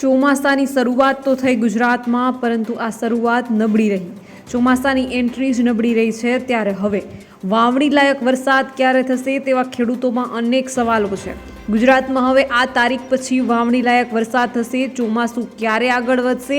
ચોમાસાની શરૂઆત તો થઈ ગુજરાતમાં, પરંતુ આ શરૂઆત નબળી રહી. ચોમાસાની એન્ટ્રી જ નબળી રહી છે ત્યારે હવે. વાવણી લાયક વરસાદ ક્યારે થશે તેવા ખેડૂતોમાં અનેક સવાલો છે. ગુજરાતમાં હવે આ તારીખ પછી વાવણી લાયક વરસાદ થશે, ચોમાસું ક્યારે આગળ વધશે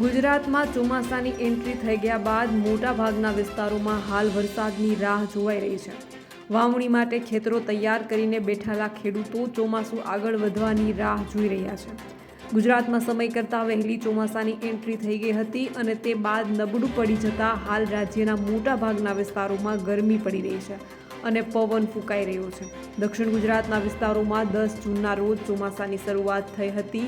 ગુજરાતમાં ચોમાસાની એન્ટ્રી થઈ ગયા બાદ મોટા ભાગના વિસ્તારોમાં હાલ વરસાદની રાહ જોવાઈ રહી છે. વાવણી માટે ખેતરો તૈયાર કરીને બેઠેલા ખેડૂતો ચોમાસું આગળ વધવાની રાહ જોઈ રહ્યા છે. ગુજરાતમાં સમય કરતાં વહેલી ચોમાસાની એન્ટ્રી થઈ ગઈ હતી અને તે બાદ નબળું પડી જતાં હાલ રાજ્યના મોટા ભાગના વિસ્તારોમાં ગરમી પડી રહી છે અને પવન ફૂંકાઈ રહ્યો છે. દક્ષિણ ગુજરાતના વિસ્તારોમાં દસ જૂનના રોજ ચોમાસાની શરૂઆત થઈ હતી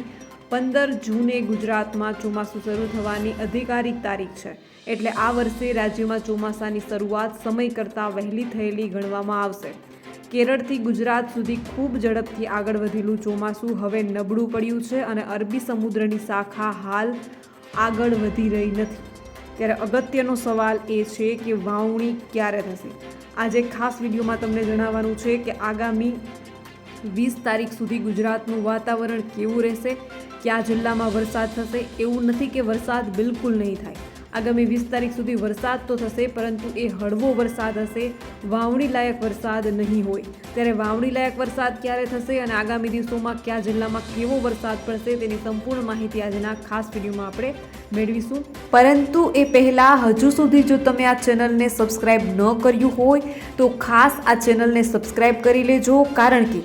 પંદર જૂને ગુજરાતમાં ચોમાસું શરૂ થવાની અધિકારિક તારીખ છે. એટલે આ વર્ષે રાજ્યમાં ચોમાસાની શરૂઆત સમય કરતાં વહેલી થયેલી ગણવામાં આવશે. કેરળથી ગુજરાત સુધી ખૂબ ઝડપથી આગળ વધેલું ચોમાસું હવે નબળું પડ્યું છે અને અરબી સમુદ્રની શાખા હાલ આગળ વધી રહી નથી. ત્યારે અગત્યનો સવાલ એ છે કે વાવણી ક્યારે થશે? આજે ખાસ વિડીયોમાં તમને જણાવવાનું છે કે આગામી વીસ તારીખ સુધી ગુજરાતનું વાતાવરણ કેવું રહેશે? કયા જિલ્લામાં વરસાદ થશે? એવું નથી કે વરસાદ બિલકુલ નહીં થાય. આગામી વીસ તારીખ સુધી વરસાદ તો થશે, પરંતુ એ હળવો વરસાદ હશે. વાવણી લાયક વરસાદ નહીં હોય. ત્યારે વાવણી લાયક વરસાદ ક્યારે થશે અને આગામી દિવસોમાં કયા જિલ્લામાં કેવો વરસાદ પડશે તેની સંપૂર્ણ માહિતી આજના ખાસ વિડીયોમાં આપણે મેળવીશું. પરંતુ એ પહેલાં હજુ સુધી જો તમે આ ચેનલને સબસ્ક્રાઈબ ન કર્યું હોય, તો ખાસ આ ચેનલને સબસ્ક્રાઈબ કરી લેજો, કારણ કે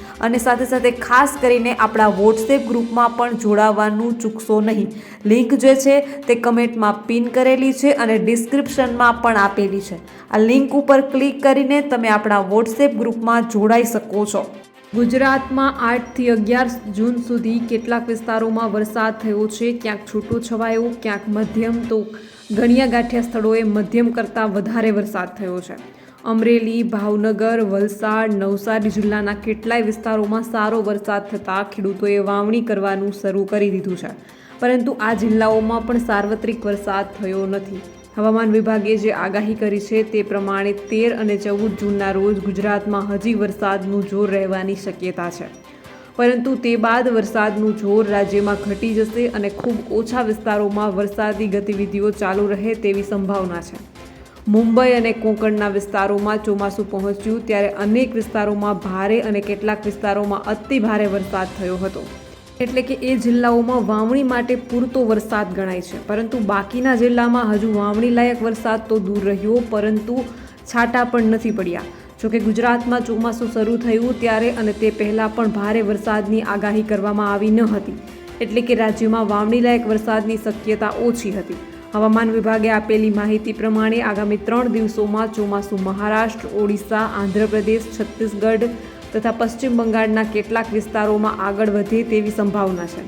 અને સાથે સાથે ખાસ કરીને આપણા વોટ્સએપ ગ્રુપમાં પણ જોડાવાનું ચૂકશો નહીં. લિંક જે છે તે કમેન્ટમાં પિન કરેલી છે અને ડિસ્ક્રિપ્શનમાં પણ આપેલી છે. આ લિંક ઉપર ક્લિક કરીને તમે આપણા વોટ્સએપ ગ્રુપમાં જોડાઈ શકો છો. ગુજરાતમાં આઠથી અગિયાર જૂન સુધી કેટલાક વિસ્તારોમાં વરસાદ થયો છે, ક્યાંક છૂટો છવાયો, ક્યાંક મધ્યમ તો ગણ્યા ગાંઠિયા સ્થળોએ મધ્યમ કરતાં વધારે વરસાદ થયો છે. અમરેલી, ભાવનગર, વલસાડ, નવસારી જિલ્લાના કેટલાય વિસ્તારોમાં સારો વરસાદ થતાં ખેડૂતોએ વાવણી કરવાનું શરૂ કરી દીધું છે. પરંતુ આ જિલ્લાઓમાં પણ સાર્વત્રિક વરસાદ થયો નથી. હવામાન વિભાગે જે આગાહી કરી છે તે પ્રમાણે તેર અને ચૌદ જૂનના રોજ ગુજરાતમાં હજી વરસાદનું જોર રહેવાની શક્યતા છે. પરંતુ તે બાદ વરસાદનું જોર રાજ્યમાં ઘટી જશે અને ખૂબ ઓછા વિસ્તારોમાં વરસાદી ગતિવિધિઓ ચાલુ રહે તેવી સંભાવના છે. મુંબઈ અને કોંકણના વિસ્તારોમાં ચોમાસું પહોંચ્યું ત્યારે અનેક વિસ્તારોમાં ભારે અને કેટલાક વિસ્તારોમાં અતિ ભારે વરસાદ થયો હતો. એટલે કે એ જિલ્લાઓમાં વાવણી માટે પૂરતો વરસાદ ગણાય છે. પરંતુ બાકીના જિલ્લામાં હજુ વાવણી લાયક વરસાદ તો દૂર રહ્યો, પરંતુ છાંટા પણ નથી પડ્યા. જોકે ગુજરાતમાં ચોમાસું શરૂ થયું ત્યારે અને તે પહેલાં પણ ભારે વરસાદની આગાહી કરવામાં આવી ન હતી. એટલે કે રાજ્યમાં વાવણી લાયક વરસાદની શક્યતા ઓછી હતી. હવામાન વિભાગે આપેલી માહિતી પ્રમાણે આગામી ત્રણ દિવસોમાં ચોમાસું મહારાષ્ટ્ર, ઓડિશા, આંધ્રપ્રદેશ, છત્તીસગઢ તથા પશ્ચિમ બંગાળના કેટલાક વિસ્તારોમાં આગળ વધે તેવી સંભાવના છે.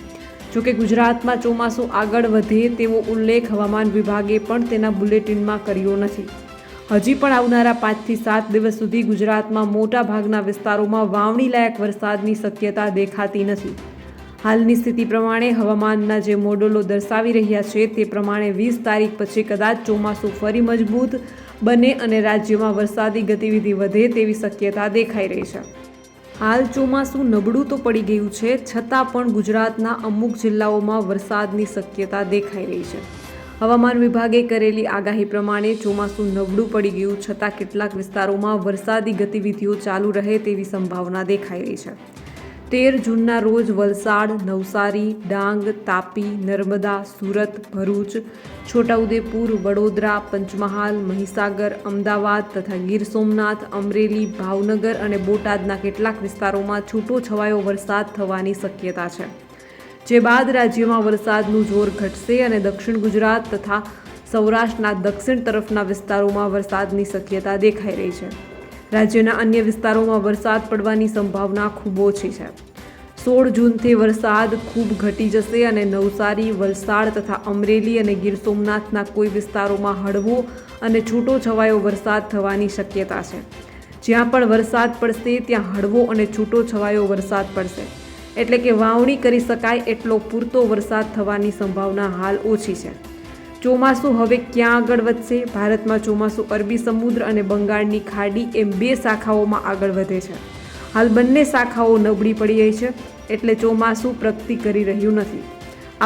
જોકે ગુજરાતમાં ચોમાસું આગળ વધે તેવો ઉલ્લેખ હવામાન વિભાગે પણ તેના બુલેટિનમાં કર્યો નથી. હજી પણ આવનારા પાંચથી સાત દિવસ સુધી ગુજરાતમાં મોટા ભાગના વિસ્તારોમાં વાવણીલાયક વરસાદની શક્યતા દેખાતી નથી. હાલની સ્થિતિ પ્રમાણે હવામાનના જે મોડલો દર્શાવી રહ્યા છે તે પ્રમાણે વીસ તારીખ પછી કદાચ ચોમાસું ફરી મજબૂત બને અને રાજ્યમાં વરસાદી ગતિવિધિ વધે તેવી શક્યતા દેખાઈ રહી છે. હાલ ચોમાસું નબળું તો પડી ગયું છે, છતાં પણ ગુજરાતના અમુક જિલ્લાઓમાં વરસાદની શક્યતા દેખાઈ રહી છે. હવામાન વિભાગે કરેલી આગાહી પ્રમાણે ચોમાસું નબળું પડી ગયું, છતાં કેટલાક વિસ્તારોમાં વરસાદી ગતિવિધિઓ ચાલુ રહે તેવી સંભાવના દેખાઈ રહી છે. તેર જૂનના રોજ વલસાડ, નવસારી, ડાંગ, તાપી, નર્મદા, સુરત, ભરૂચ, છોટાઉદેપુર, વડોદરા, પંચમહાલ, મહીસાગર, અમદાવાદ તથા ગીર સોમનાથ, અમરેલી, ભાવનગર અને બોટાદના કેટલાક વિસ્તારોમાં છૂટો છવાયો વરસાદ થવાની શક્યતા છે. જે બાદ રાજ્યમાં વરસાદનું જોર ઘટશે અને દક્ષિણ ગુજરાત તથા સૌરાષ્ટ્રના દક્ષિણ તરફના વિસ્તારોમાં વરસાદની શક્યતા દેખાઈ રહી છે. રાજ્યના અન્ય વિસ્તારોમાં વરસાદ પડવાની સંભાવના ખૂબ ઓછી છે. સોળ જૂનથી વરસાદ ખૂબ ઘટી જશે અને નવસારી, વલસાડ તથા અમરેલી અને ગીર સોમનાથના કોઈ વિસ્તારોમાં હળવો અને છૂટો છવાયો વરસાદ થવાની શક્યતા છે. જ્યાં પણ વરસાદ પડશે, ત્યાં હળવો અને છૂટો છવાયો વરસાદ પડશે. એટલે કે વાવણી કરી શકાય એટલો પૂરતો વરસાદ થવાની સંભાવના હાલ ઓછી છે. ચોમાસું હવે ક્યાં આગળ વધશે? ભારતમાં ચોમાસું અરબી સમુદ્ર અને બંગાળની ખાડી એમ બે શાખાઓમાં આગળ વધે છે. હાલ બંને શાખાઓ નબળી પડી રહી છે, એટલે ચોમાસું પ્રગતિ કરી રહ્યું નથી.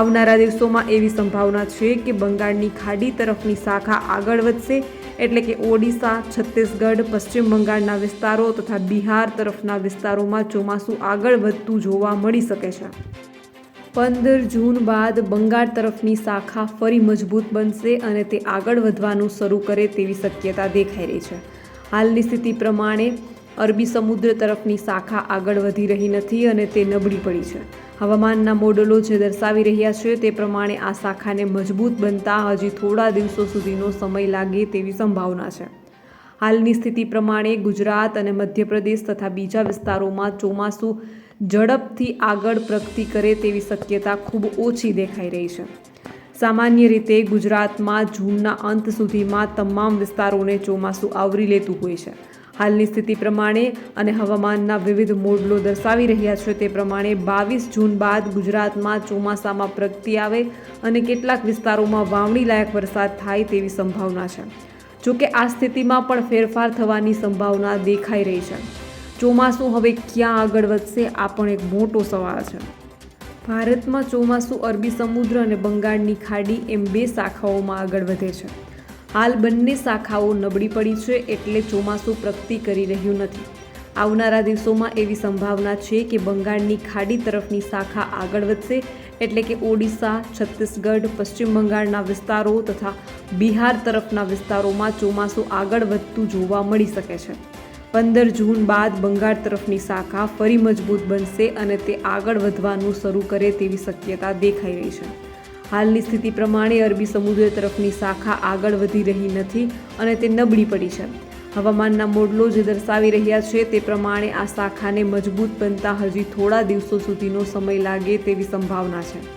આવનારા દિવસોમાં એવી સંભાવના છે કે બંગાળની ખાડી તરફની શાખા આગળ વધશે, એટલે કે ઓડિશા, છત્તીસગઢ, પશ્ચિમ બંગાળના વિસ્તારો તથા બિહાર તરફના વિસ્તારોમાં ચોમાસું આગળ વધતું જોવા મળી શકે છે. પંદર જૂન બાદ બંગાળ તરફની શાખા ફરી મજબૂત બનશે અને તે આગળ વધવાનું શરૂ કરે તેવી શક્યતા દેખાઈ રહી છે. હાલની સ્થિતિ પ્રમાણે અરબી સમુદ્ર તરફની શાખા આગળ વધી રહી નથી અને તે નબળી પડી છે. હવામાનના મોડલો જે દર્શાવી રહ્યા છે તે પ્રમાણે આ શાખાને મજબૂત બનતા હજી થોડા દિવસો સુધીનો સમય લાગે તેવી સંભાવના છે. હાલની સ્થિતિ પ્રમાણે ગુજરાત અને મધ્યપ્રદેશ તથા બીજા વિસ્તારોમાં ચોમાસું ઝડપથી આગળ પ્રગતિ કરે તેવી શક્યતા ખૂબ ઓછી દેખાઈ રહી છે. સામાન્ય રીતે ગુજરાતમાં જૂનના અંત સુધીમાં તમામ વિસ્તારોને ચોમાસું આવરી લેતું હોય છે. હાલની સ્થિતિ પ્રમાણે અને હવામાનના વિવિધ મોડલો દર્શાવી રહ્યા છે તે પ્રમાણે બાવીસ જૂન બાદ ગુજરાતમાં ચોમાસામાં પ્રગતિ આવે અને કેટલાક વિસ્તારોમાં વાવણીલાયક વરસાદ થાય તેવી સંભાવના છે. જોકે આ સ્થિતિમાં પણ ફેરફાર થવાની સંભાવના દેખાઈ રહી છે. ચોમાસું હવે ક્યાં આગળ વધશે, આ પણ એક મોટો સવાલ છે. ભારતમાં ચોમાસું અરબી સમુદ્ર અને બંગાળની ખાડી એમ બે શાખાઓમાં આગળ વધે છે. હાલ બંને શાખાઓ નબળી પડી છે એટલે ચોમાસું પ્રગતિ કરી રહ્યું નથી. આવનારા દિવસોમાં એવી સંભાવના છે કે બંગાળની ખાડી તરફની શાખા આગળ વધશે એટલે કે ઓડિશા, છત્તીસગઢ, પશ્ચિમ બંગાળના વિસ્તારો તથા બિહાર તરફના વિસ્તારોમાં ચોમાસું આગળ વધતું જોવા મળી શકે છે. પંદર જૂન બાદ બંગાળ તરફની શાખા ફરી મજબૂત બનશે અને તે આગળ વધવાનું શરૂ કરે તેવી શક્યતા દેખાઈ રહી છે. હાલની સ્થિતિ પ્રમાણે અરબી સમુદ્ર તરફની શાખા આગળ વધી રહી નથી અને તે નબળી પડી છે. હવામાનના મોડલો જે દર્શાવી રહ્યા છે તે પ્રમાણે આ શાખાને મજબૂત બનતા હજી થોડા દિવસો સુધીનો સમય લાગે તેવી સંભાવના છે.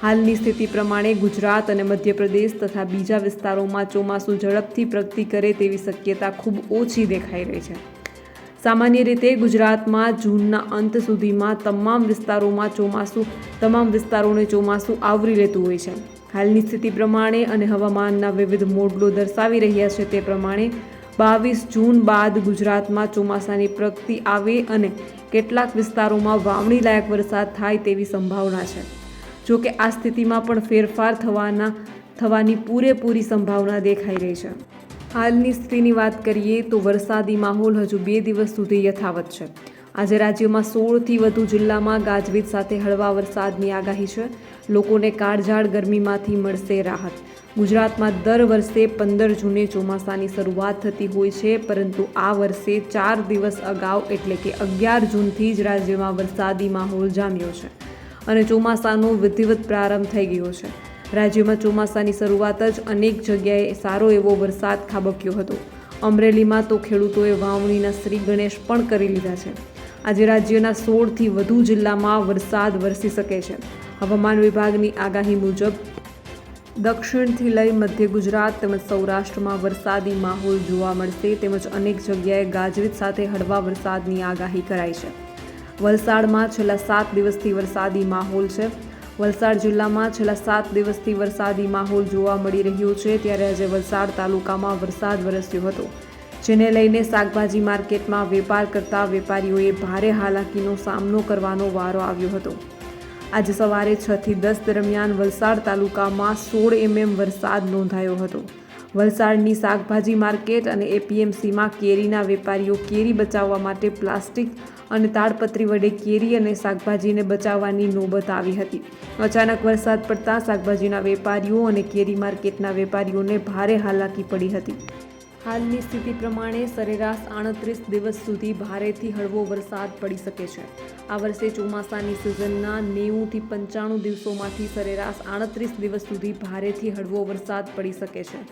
હાલની સ્થિતિ પ્રમાણે ગુજરાત અને મધ્યપ્રદેશ તથા બીજા વિસ્તારોમાં ચોમાસું ઝડપથી પ્રગતિ કરે તેવી શક્યતા ખૂબ ઓછી દેખાઈ રહી છે. સામાન્ય રીતે ગુજરાતમાં જૂનના અંત સુધીમાં તમામ વિસ્તારોમાં ચોમાસું, તમામ વિસ્તારોને ચોમાસું આવરી લેતું હોય છે. હાલની સ્થિતિ પ્રમાણે અને હવામાનના વિવિધ મોડલો દર્શાવી રહ્યા છે તે પ્રમાણે બાવીસ જૂન બાદ ગુજરાતમાં ચોમાસાની પ્રગતિ આવે અને કેટલાક વિસ્તારોમાં વાવણી લાયક વરસાદ થાય તેવી સંભાવના છે. જો કે આ સ્થિતિમાં પણ ફેરફાર થવાના, થવાની પૂરેપૂરી સંભાવના દેખાઈ રહી છે. હાલની સ્થિતિની વાત કરીએ તો વરસાદી માહોલ હજુ બે દિવસ સુધી યથાવત છે. આજે રાજ્યમાં સોળથી વધુ જિલ્લામાં ગાજવીજ સાથે હળવા વરસાદની આગાહી છે. લોકોને કાળઝાળ ગરમીમાંથી મળશે રાહત. ગુજરાતમાં દર વર્ષે પંદર જૂને ચોમાસાની શરૂઆત થતી હોય છે, પરંતુ આ વર્ષે ચાર દિવસ અગાઉ એટલે કે અગિયાર જૂનથી જ રાજ્યમાં વરસાદી માહોલ જામ્યો છે. અને ચોમાસાનો વિધિવત પ્રારંભ થઈ ગયો છે. રાજ્યમાં ચોમાસાની શરૂઆત જ અનેક જગ્યાએ સારો એવો વરસાદ ખાબક્યો હતો. અમરેલીમાં તો ખેડૂતોએ વાવણીના શ્રી ગણેશ પણ કરી લીધા છે. આજે રાજ્યના સોળથી વધુ જિલ્લામાં વરસાદ વરસી શકે છે. હવામાન વિભાગની આગાહી મુજબ, દક્ષિણથી લઈ મધ્ય ગુજરાત તેમજ સૌરાષ્ટ્રમાં વરસાદી માહોલ જોવા મળશે તેમજ અનેક જગ્યાએ ગાજવીજ સાથે હળવા વરસાદની આગાહી કરાઈ છે. વલસાડમાં છેલ્લા સાત દિવસથી વરસાદી માહોલ છે. વલસાડ જિલ્લામાં છેલ્લા સાત દિવસથી વરસાદી માહોલ જોવા મળી રહ્યો છે. ત્યારે આજે વલસાડ તાલુકામાં વરસાદ વરસ્યો હતો, જેને લઈને શાકભાજી માર્કેટમાં વેપાર કરતા વેપારીઓએ ભારે હાલાકીનો સામનો કરવાનો વારો આવ્યો હતો. આજે સવારે છથી દસ દરમિયાન વલસાડ તાલુકામાં સોળ એમએમ વરસાદ નોંધાયો હતો. વલસાડની શાકભાજી માર્કેટ અને એપીએમસીમાં કેરીના વેપારીઓ કેરી બચાવવા માટે પ્લાસ્ટિક અને તાડપત્રી વડે કેરી અને શાકભાજીને બચાવવાની નોબત આવી હતી. અચાનક વરસાદ પડતા શાકભાજીના વેપારીઓ અને કેરી માર્કેટના વેપારીઓને ભારે હાલાકી પડી હતી. હાલની સ્થિતિ પ્રમાણે સરેરાશ આડત્રીસ દિવસ સુધી ભારેથી હળવો વરસાદ પડી શકે છે. આ વર્ષે ચોમાસાની સિઝનના નેવુંથી પંચાણું દિવસોમાંથી સરેરાશ આડત્રીસ દિવસ સુધી ભારેથી હળવો વરસાદ પડી શકે છે.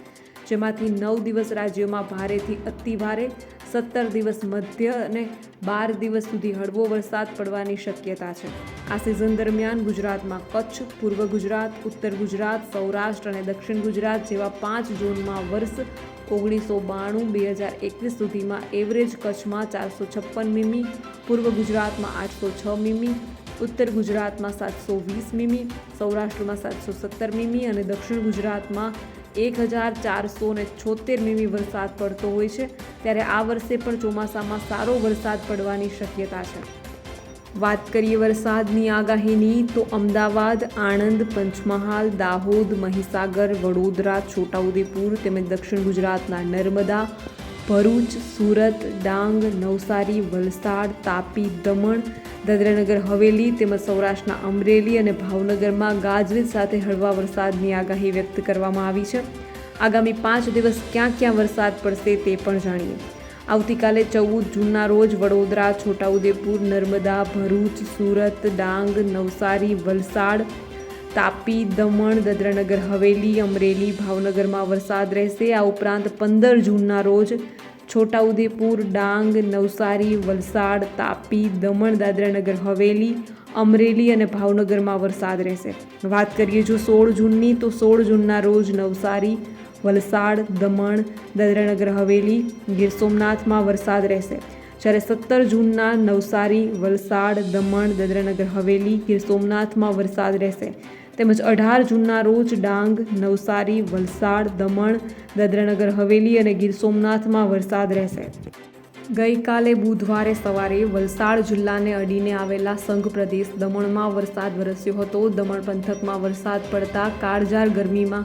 જેમાંથી નવ દિવસ રાજ્યમાં ભારેથી અતિ ભારે સત્તર દિવસ મધ્ય અને બાર દિવસ સુધી હળવો વરસાદ પડવાની શક્યતા છે. આ સિઝન દરમિયાન ગુજરાતમાં કચ્છ, પૂર્વ ગુજરાત, ઉત્તર ગુજરાત, સૌરાષ્ટ્ર અને દક્ષિણ ગુજરાત જેવા પાંચ ઝોનમાં વર્ષ ઓગણીસો બાણું, બે હજાર એકવીસ સુધીમાં એવરેજ કચ્છમાં ચારસો છપ્પન મીમી, પૂર્વ ગુજરાતમાં આઠસો છ મીમી, ઉત્તર ગુજરાતમાં સાતસો વીસ મીમી, સૌરાષ્ટ્રમાં સાતસો સત્તર મીમી અને દક્ષિણ ગુજરાતમાં એક હજાર ચારસો ને છોતેર મીમી વરસાદ પડતો હોય છે, ત્યારે આ વર્ષે પણ ચોમાસામાં સારો વરસાદ પડવાની શક્યતા છે. વાત કરીએ વરસાદની આગાહીની, તો અમદાવાદ, આણંદ, પંચમહાલ, દાહોદ, મહીસાગર, વડોદરા, છોટાઉદેપુર તેમજ દક્ષિણ ગુજરાતના નર્મદા, ભરૂચ, સુરત, ડાંગ, નવસારી, વલસાડ, તાપી, દમણ દાદરાનગર હવેલી તેમજ સૌરાષ્ટ્રના અમરેલી અને ભાવનગરમાં ગાજવીજ સાથે હળવા વરસાદની આગાહી વ્યક્ત કરવામાં આવી છે. આગામી પાંચ દિવસ ક્યાં ક્યાં વરસાદ પડશે તે પણ જાણીએ. આવતીકાલે ચૌદ જૂનના રોજ વડોદરા, છોટાઉદેપુર, નર્મદા, ભરૂચ, સુરત, ડાંગ, નવસારી, વલસાડ, તાપી, દમણ, દાદરાનગર, હવેલી, અમરેલી, ભાવનગરમાં વરસાદ રહેશે. આ ઉપરાંત પંદર જૂનના રોજ છોટાઉદેપુર, ડાંગ, નવસારી, વલસાડ, તાપી, દમણ, દાદરાનગર, હવેલી, અમરેલી અને ભાવનગરમાં વરસાદ રહેશે. વાત કરીએ જો સોળ જૂનની, તો સોળ જૂનના રોજ નવસારી, વલસાડ, દમણ, દાદરાનગર, હવેલી, ગીર સોમનાથમાં વરસાદ રહેશે. જ્યારે સત્તર જૂનના નવસારી, વલસાડ, દમણ, દાદરાનગર, હવેલી, ગીર સોમનાથમાં વરસાદ રહેશે. તેમજ અઢાર જૂનના રોજ ડાંગ, નવસારી, વલસાડ, દમણ, દાદરાનગર, હવેલી અને ગીર સોમનાથમાં વરસાદ રહેશે. ગઈકાલે બુધવારે સવારે વલસાડ જિલ્લાને અડીને આવેલા સંઘ પ્રદેશ દમણમાં વરસાદ વરસ્યો હતો. દમણ પંથકમાં વરસાદ પડતા કાળજાર ગરમીમાં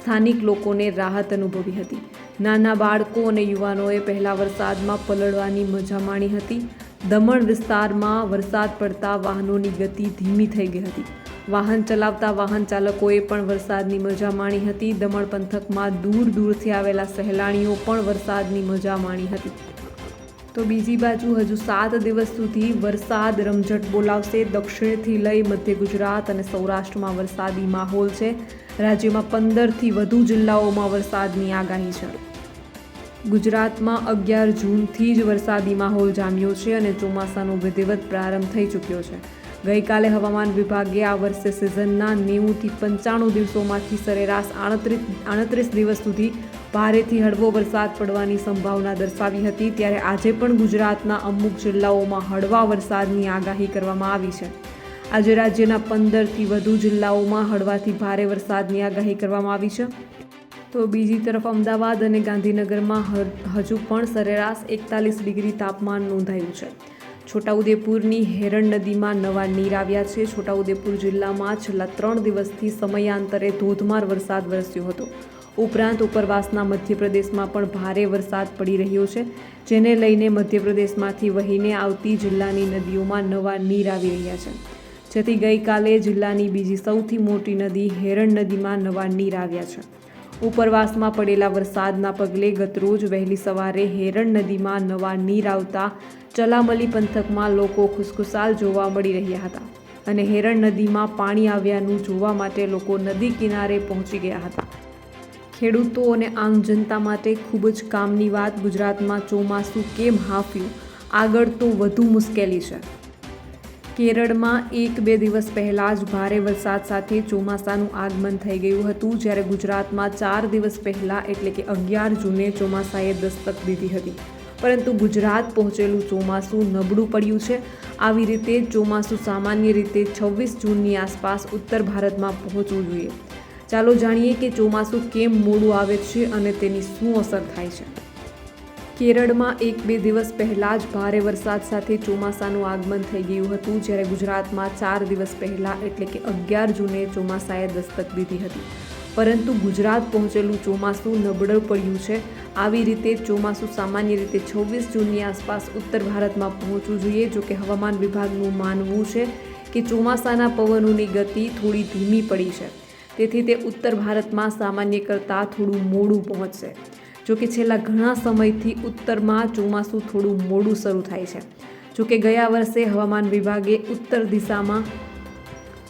સ્થાનિક લોકોને રાહત અનુભવી હતી. નાના બાળકો અને યુવાનોએ પહેલા વરસાદમાં પલળવાની મજા માણી હતી. દમણ વિસ્તારમાં વરસાદ પડતા વાહનોની ગતિ ધીમી થઈ ગઈ હતી. વાહન ચલાવતા વાહન ચાલકોએ પણ વરસાદની મજા માણી હતી. દમણ પંથકમાં દૂર દૂરથી આવેલા સહેલાણીઓ પણ વરસાદની મજા માણી હતી. તો બીજી બાજુ હજુ સાત દિવસ સુધી વરસાદ રમઝટ બોલાવશે. દક્ષિણથી લઈ મધ્ય ગુજરાત અને સૌરાષ્ટ્રમાં વરસાદી માહોલ છે. રાજ્યમાં પંદરથી વધુ જિલ્લાઓમાં વરસાદની આગાહી છે. ગુજરાતમાં અગિયાર જૂનથી જ વરસાદી માહોલ જામ્યો છે અને ચોમાસાનો વિધિવત પ્રારંભ થઈ ચૂક્યો છે. ગઈકાલે હવામાન વિભાગે આ વર્ષે સિઝનના નેવુંથી પંચાણું દિવસોમાંથી સરેરાશ આડત્રીસ આડત્રીસ દિવસ સુધી ભારેથી હળવો વરસાદ પડવાની સંભાવના દર્શાવી હતી. ત્યારે આજે પણ ગુજરાતના અમુક જિલ્લાઓમાં હળવા વરસાદની આગાહી કરવામાં આવી છે. આજે રાજ્યના પંદરથી વધુ જિલ્લાઓમાં હળવાથી ભારે વરસાદની આગાહી કરવામાં આવી છે. તો બીજી તરફ અમદાવાદ અને ગાંધીનગરમાં હજુ પણ સરેરાશ એકતાલીસ ડિગ્રી તાપમાન નોંધાયું છે. છોટાઉદેપુરની હેરણ નદીમાં નવા નીર આવ્યા છે. છોટાઉદેપુર જિલ્લામાં છેલ્લા ત્રણ દિવસથી સમયાંતરે ધોધમાર વરસાદ વરસ્યો હતો. ઉપરાંત ઉપરવાસના મધ્યપ્રદેશમાં પણ ભારે વરસાદ પડી રહ્યો છે. જેને લઈને મધ્યપ્રદેશમાંથી વહીને આવતી જિલ્લાની નદીઓમાં નવા નીર આવી રહ્યા છે. જેથી ગઈકાલે જિલ્લાની બીજી સૌથી મોટી નદી હેરણ નદીમાં નવા નીર આવ્યા છે. ઉપરવાસમાં પડેલા વરસાદના પગલે ગતરોજ વહેલી સવારે હેરણ નદીમાં નવા નીર આવતા ચલામલી પંથકમાં લોકો ખુશખુશાલ જોવા મળી રહ્યા હતા અને હેરણ નદીમાં પાણી આવ્યાનું જોવા માટે લોકો નદી કિનારે પહોંચી ગયા હતા. ખેડૂતો અને આમ જનતા માટે ખૂબ જ કામની વાત ગુજરાતમાં ચોમાસું કેમ હાંફ્યું? આગળ તો વધુ મુશ્કેલી છે. કેરળમાં એક બે દિવસ પહેલાં જ ભારે વરસાદ સાથે ચોમાસાનું આગમન થઈ ગયું હતું, જ્યારે ગુજરાતમાં ચાર દિવસ પહેલાં એટલે કે અગિયાર જૂને ચોમાસાએ દસ્તક દીધી હતી. પરંતુ ગુજરાત પહોંચેલું ચોમાસું નબળું પડ્યું છે. આવી રીતે ચોમાસું સામાન્ય રીતે છવ્વીસ જૂનની આસપાસ ઉત્તર ભારતમાં પહોંચવું જોઈએ. ચાલો જાણીએ કે ચોમાસું કેમ મોડું આવે છે અને તેની શું અસર થાય છે. કેરળમાં એક બે દિવસ પહેલાં જ ભારે વરસાદ સાથે ચોમાસાનું આગમન થઈ ગયું હતું. જ્યારે ગુજરાતમાં ચાર દિવસ પહેલાં એટલે કે અગિયાર જૂને ચોમાસાએ દસ્તક દીધી હતી. પરંતુ ગુજરાત પહોંચેલું ચોમાસું નબળું પડ્યું છે. આવી રીતે ચોમાસું સામાન્ય રીતે છવ્વીસ જૂનની આસપાસ ઉત્તર ભારતમાં પહોંચવું જોઈએ. જો કે હવામાન વિભાગનું માનવું છે કે ચોમાસાના પવનોની ગતિ થોડી ધીમી પડી છે. તેથી તે ઉત્તર ભારતમાં સામાન્ય કરતાં થોડું મોડું પહોંચશે. જો કે છેલ્લા ઘણા સમયથી ઉત્તરમાં ચોમાસું થોડું મોડું શરૂ થાય છે. જોકે ગયા વર્ષે હવામાન વિભાગે ઉત્તર દિશામાં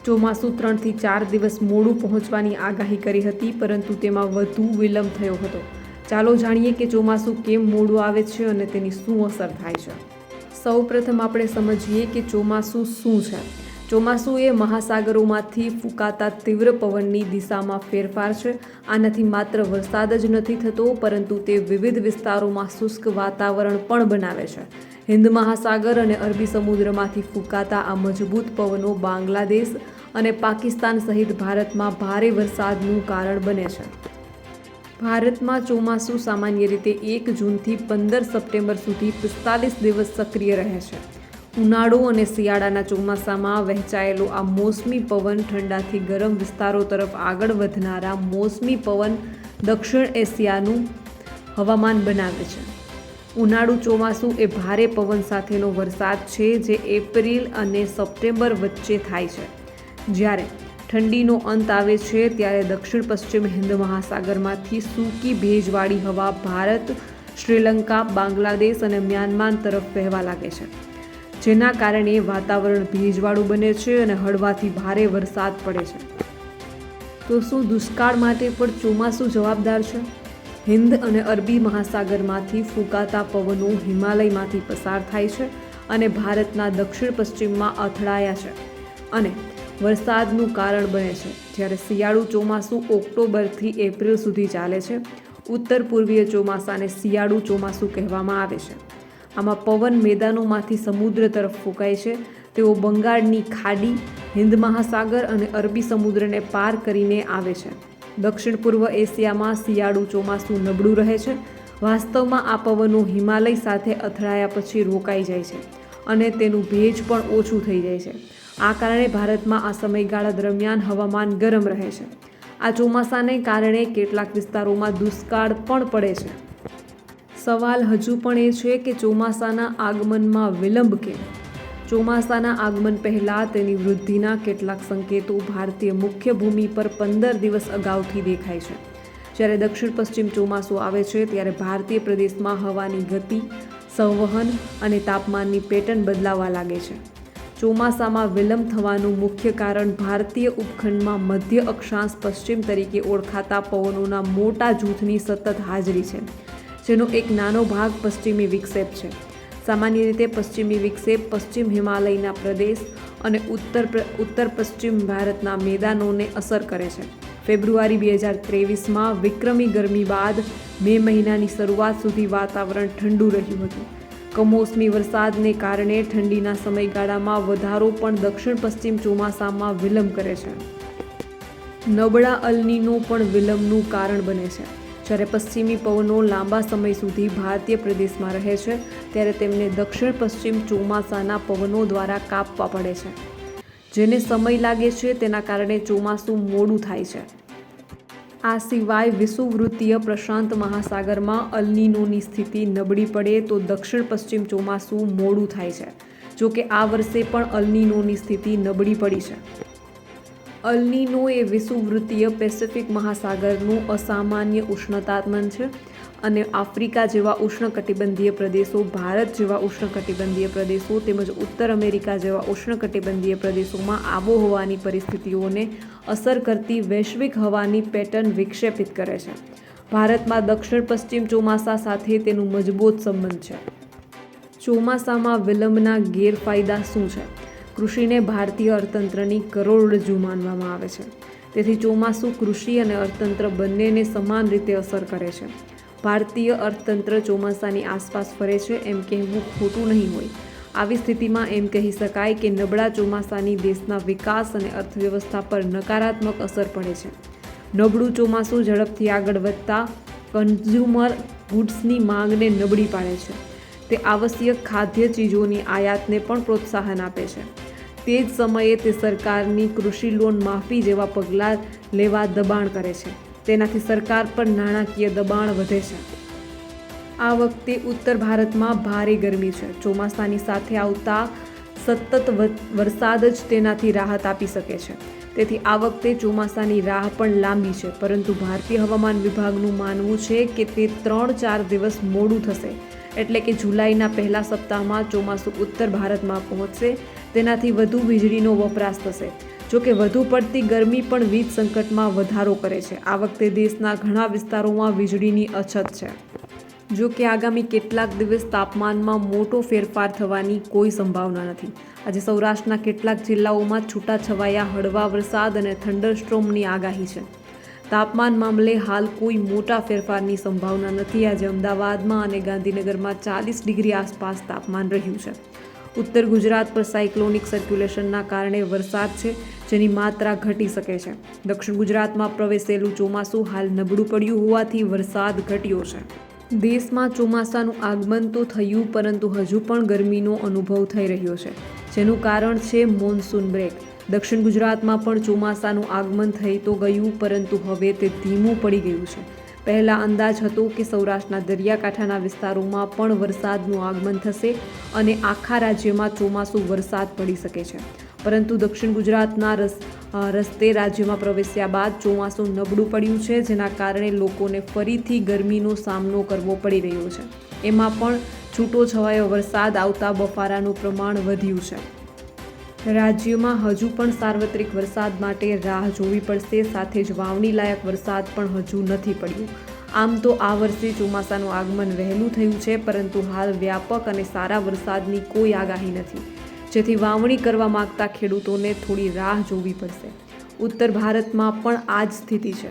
ચોમાસું ત્રણથી ચાર દિવસ મોડું પહોંચવાની આગાહી કરી હતી, પરંતુ તેમાં વધુ વિલંબ થયો હતો. ચાલો જાણીએ કે ચોમાસું કેમ મોડું આવે છે અને તેની શું અસર થાય છે. સૌ પ્રથમ આપણે સમજીએ કે ચોમાસું શું છે. ચોમાસું એ મહાસાગરોમાંથી ફૂંકાતા તીવ્ર પવનની દિશામાં ફેરફાર છે. આનાથી માત્ર વરસાદ જ નથી થતો, પરંતુ તે વિવિધ વિસ્તારોમાં શુષ્ક વાતાવરણ પણ બનાવે છે. હિન્દ મહાસાગર અને અરબી સમુદ્રમાંથી ફૂંકાતા આ મજબૂત પવનો બાંગ્લાદેશ અને પાકિસ્તાન સહિત ભારતમાં ભારે વરસાદનું કારણ બને છે. ભારતમાં ચોમાસું સામાન્ય રીતે એક જૂનથી પંદર સપ્ટેમ્બર સુધી પિસ્તાલીસ દિવસ સક્રિય રહે છે. ઉનાળો અને શિયાળાના ચોમાસામાં વહેંચાયેલો આ મોસમી પવન ઠંડાથી ગરમ વિસ્તારો તરફ આગળ વધનારા મોસમી પવન દક્ષિણ એશિયાનું હવામાન બનાવે છે. ઉનાળુ ચોમાસું એ ભારે પવન સાથેનો વરસાદ છે જે એપ્રિલ અને સપ્ટેમ્બર વચ્ચે થાય છે. જ્યારે ઠંડીનો અંત આવે છે ત્યારે દક્ષિણ પશ્ચિમ હિન્દ મહાસાગરમાંથી સૂકી ભેજવાળી હવા ભારત, શ્રીલંકા, બાંગ્લાદેશ અને મ્યાનમાર તરફ વહેવા લાગે છે. જેના કારણે વાતાવરણ ભેજવાળું બને છે અને હળવાથી ભારે વરસાદ પડે છે. તો શું દુષ્કાળ માટે પણ ચોમાસું જવાબદાર છે? હિન્દ અને અરબી મહાસાગરમાંથી ફૂંકાતા પવનો હિમાલયમાંથી પસાર થાય છે અને ભારતના દક્ષિણ પશ્ચિમમાં અથડાયા છે અને વરસાદનું કારણ બને છે. જ્યારે શિયાળુ ચોમાસું ઓક્ટોબરથી એપ્રિલ સુધી ચાલે છે, ઉત્તર પૂર્વીય ચોમાસાને શિયાળુ ચોમાસું કહેવામાં આવે છે. આમાં પવન મેદાનોમાંથી સમુદ્ર તરફ ફૂંકાય છે. તેઓ બંગાળની ખાડી હિન્દ મહાસાગર અને અરબી સમુદ્રને પાર કરીને આવે છે. દક્ષિણ પૂર્વ એશિયામાં શિયાળુ ચોમાસું નબળું રહે છે. વાસ્તવમાં આ પવનો હિમાલય સાથે અથડાયા પછી રોકાઈ જાય છે અને તેનું ભેજ પણ ઓછું થઈ જાય છે. આ કારણે ભારતમાં આ સમયગાળા દરમિયાન હવામાન ગરમ રહે છે. આ ચોમાસાને કારણે કેટલાક વિસ્તારોમાં દુષ્કાળ પણ પડે છે. સવાલ હજુ પણ એ છે કે ચોમાસાના આગમનમાં વિલંબ કેમ? ચોમાસાના આગમન પહેલાં તેની વૃદ્ધિના કેટલાક સંકેતો ભારતીય મુખ્ય ભૂમિ પર પંદર દિવસ અગાઉથી દેખાય છે. જ્યારે દક્ષિણ પશ્ચિમ ચોમાસું આવે છે, ત્યારે ભારતીય પ્રદેશમાં હવાની ગતિ, સંવહન અને તાપમાનની પેટર્ન બદલાવા લાગે છે. ચોમાસામાં વિલંબ થવાનું મુખ્ય કારણ ભારતીય ઉપખંડમાં મધ્ય અક્ષાંશ પશ્ચિમ તરીકે ઓળખાતા પવનોના મોટા જૂથની સતત હાજરી છે. જેનો એક નાનો ભાગ પશ્ચિમી વિક્ષેપ છે. સામાન્ય રીતે પશ્ચિમી વિક્ષેપ પશ્ચિમ હિમાલયના પ્રદેશ અને ઉત્તર ઉત્તર પશ્ચિમ ભારતના મેદાનોને અસર કરે છે. ફેબ્રુઆરી બે હજાર ત્રેવીસમાં વિક્રમી ગરમી બાદ મે મહિનાની શરૂઆત સુધી વાતાવરણ ઠંડુ રહ્યું હતું. કમોસમી વરસાદને કારણે ઠંડીના સમયગાળામાં વધારો પણ દક્ષિણ પશ્ચિમ ચોમાસામાં વિલંબ કરે છે. નબળા અલનીનો પણ વિલંબનું કારણ બને છે. જ્યારે પશ્ચિમી પવનો લાંબા સમય સુધી ભારતીય પ્રદેશમાં રહે છે, ત્યારે તેમને દક્ષિણ પશ્ચિમ ચોમાસાના પવનો દ્વારા કાપવા પડે છે. જેને સમય લાગે છે, તેના કારણે ચોમાસું મોડું થાય છે. આ સિવાય વિષુવવૃત્તીય પ્રશાંત મહાસાગરમાં અલનીનોની સ્થિતિ નબળી પડે તો દક્ષિણ પશ્ચિમ ચોમાસું મોડું થાય છે. જો કે આ વર્ષે પણ અલનીનોની સ્થિતિ નબળી પડી છે. અલનીનો એ વિષુવવૃત્તીય પેસિફિક મહાસાગરનું અસામાન્ય ઉષ્ણતાપમાન છે અને આફ્રિકા જેવા ઉષ્ણકટિબંધીય પ્રદેશો, ભારત જેવા ઉષ્ણકટિબંધીય પ્રદેશો તેમજ ઉત્તર અમેરિકા જેવા ઉષ્ણકટિબંધીય પ્રદેશોમાં આબોહવાની પરિસ્થિતિઓને અસર કરતી વૈશ્વિક હવાની પેટર્ન વિક્ષેપિત કરે છે. ભારતમાં દક્ષિણ પશ્ચિમ ચોમાસા સાથે તેનું મજબૂત સંબંધ છે. ચોમાસામાં વિલંબના ગેરફાયદા શું છે? કૃષિને ભારતીય અર્થતંત્રની કરોડરજ્જુ માનવામાં આવે છે. તેથી ચોમાસું કૃષિ અને અર્થતંત્ર બંનેને સમાન રીતે અસર કરે છે. ભારતીય અર્થતંત્ર ચોમાસાની આસપાસ ફરે છે એમ કહેવું ખોટું નહીં હોય. આવી સ્થિતિમાં એમ કહી શકાય કે નબળા ચોમાસાની દેશના વિકાસ અને અર્થવ્યવસ્થા પર નકારાત્મક અસર પડે છે. નબળું ચોમાસું ઝડપથી આગળ વધતા કન્ઝ્યુમર ગુડ્સની માંગને નબળી પાડે છે. તે આવશ્યક ખાદ્ય ચીજોની આયાતને પણ પ્રોત્સાહન આપે છે. તે જ સમયે તે સરકારની કૃષિ લોન માફી જેવા પગલાં લેવા દબાણ કરે છે. તેનાથી સરકાર પર નાણાકીય દબાણ વધે છે. આ વખતે ઉત્તર ભારતમાં ભારે ગરમી છે. ચોમાસાની સાથે આવતા સતત વરસાદ જ તેનાથી રાહત આપી શકે છે. તેથી આ વખતે ચોમાસાની રાહ પણ લાંબી છે. પરંતુ ભારતીય હવામાન વિભાગનું માનવું છે કે તે ત્રણ ચાર દિવસ મોડું થશે. એટલે કે જુલાઈના પહેલા સપ્તાહમાં ચોમાસું ઉત્તર ભારતમાં પહોંચશે. તેનાથી વધુ વીજળીનો વપરાશ થશે. જો કે વધુ પડતી ગરમી પણ વીજ સંકટમાં વધારો કરે છે. આ વખતે દેશના ઘણા વિસ્તારોમાં વીજળીની અછત છે. જો કે આગામી કેટલાક દિવસ તાપમાનમાં મોટો ફેરફાર થવાની કોઈ સંભાવના નથી. આજે સૌરાષ્ટ્રના કેટલાક જિલ્લાઓમાં છૂટાછવાયા હળવા વરસાદ અને થંડરસ્ટ્રોમની આગાહી છે. તાપમાન મામલે હાલ કોઈ મોટા ફેરફારની સંભાવના નથી. આજે અમદાવાદમાં અને ગાંધીનગરમાં ચાલીસ ડિગ્રી આસપાસ તાપમાન રહ્યું છે. ઉત્તર ગુજરાત પર સાયક્લોનિક સર્ક્યુલેશનના કારણે વરસાદ છે, જેની માત્રા ઘટી શકે છે. દક્ષિણ ગુજરાતમાં પ્રવેશેલું ચોમાસું હાલ નબળું પડ્યું હોવાથી વરસાદ ઘટ્યો છે. દેશમાં ચોમાસાનું આગમન તો થયું, પરંતુ હજુ પણ ગરમીનો અનુભવ થઈ રહ્યો છે. જેનું કારણ છે મોન્સૂન બ્રેક. દક્ષિણ ગુજરાતમાં પણ ચોમાસાનું આગમન થઈ તો ગયું, પરંતુ હવે તે ધીમું પડી ગયું છે. પહેલા અંદાજ હતો કે સૌરાષ્ટ્રના દરિયાકાંઠાના વિસ્તારોમાં પણ વરસાદનું આગમન થશે અને આખા રાજ્યમાં ચોમાસું વરસાદ પડી શકે છે. પરંતુ દક્ષિણ ગુજરાતના રસ રસ્તે રાજ્યમાં પ્રવેશ્યા બાદ ચોમાસું નબળું પડ્યું છે, જેના કારણે લોકોને ફરીથી ગરમીનો સામનો કરવો પડી રહ્યો છે. એમાં પણ છૂટો છવાયો વરસાદ આવતા બફારાનું પ્રમાણ વધ્યું છે. રાજ્યમાં હજુ પણ સાર્વત્રિક વરસાદ માટે રાહ જોવી પડશે, સાથે જ વાવણી લાયક વરસાદ પણ હજુ નથી પડ્યો. આમ તો આ વર્ષે ચોમાસાનું આગમન વહેલું થયું છે, પરંતુ હાલ વ્યાપક અને સારા વરસાદની કોઈ આગાહી નથી. જેથી વાવણી કરવા માંગતા ખેડૂતોને થોડી રાહ જોવી પડશે. ઉત્તર ભારતમાં પણ આ જ સ્થિતિ છે.